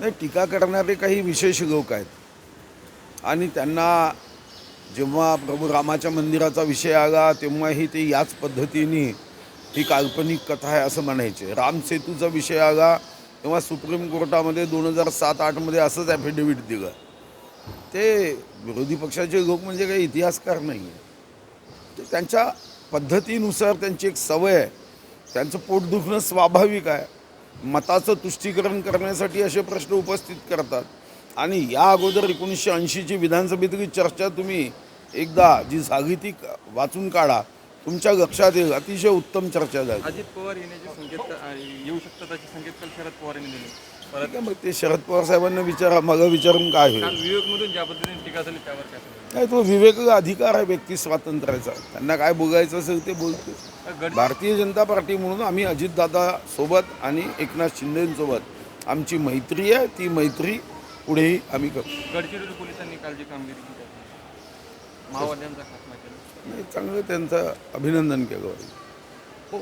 नाही टीका करणारे काही विशेष लोक आहेत. आणि त्यांना जेव्हा प्रभू रामाच्या मंदिराचा विषय आला तेव्हाही ते याच पद्धतीने ही काल्पनिक कथा आहे असं म्हणायचे. राम सेतूचा विषय आला तेव्हा सुप्रीम कोर्टामध्ये दोन हजार सात आठमध्ये असंच ॲफिडेव्हिट दिलं. ते विरोधी पक्षाचे लोक म्हणजे काही इतिहासकार नाही आहे ते त्यांच्या पद्धतीनुसार त्यांची एक सवय आहे. त्यांचं पोट दुखणं स्वाभाविक आहे. मताचं तुष्टीकरण करण्यासाठी असे प्रश्न उपस्थित करतात. आणि या अगोदर एकोणीसशे ऐंशीची विधानसभेतली चर्चा तुम्ही एकदा जी साहित्यिक वाचून काढा तुमच्या लक्षात येईल. अतिशय उत्तम चर्चा झाली. अजित पवार येण्याचे संकेत येऊ शकतात असे संकेत काल शरद पवार यांनी दिले. ठीक आहे, मग ते शरद पवार साहेबांना विचारा मला विचारून काय होईल? काल विवेकमधून ज्या पद्धतीने टीका झाली त्यावर काय सांगाल? काय तो विवेक अधिकार आहे व्यक्ती स्वातंत्र्याचा. त्यांना काय बोलायचं असेल ते बोलते भारतीय जनता पार्टी म्हणून आम्ही अजितदादा सोबत आणि एकनाथ शिंदेसोबत आमची मैत्री आहे ती मैत्री पुढेही आम्ही करू गडचिरोली पोलिसांनी काल जी कामगिरी केली आहे, माओवाद्यांचा खात्मा केला. नाही, चांगलं त्यांचं अभिनंदन केलं. हो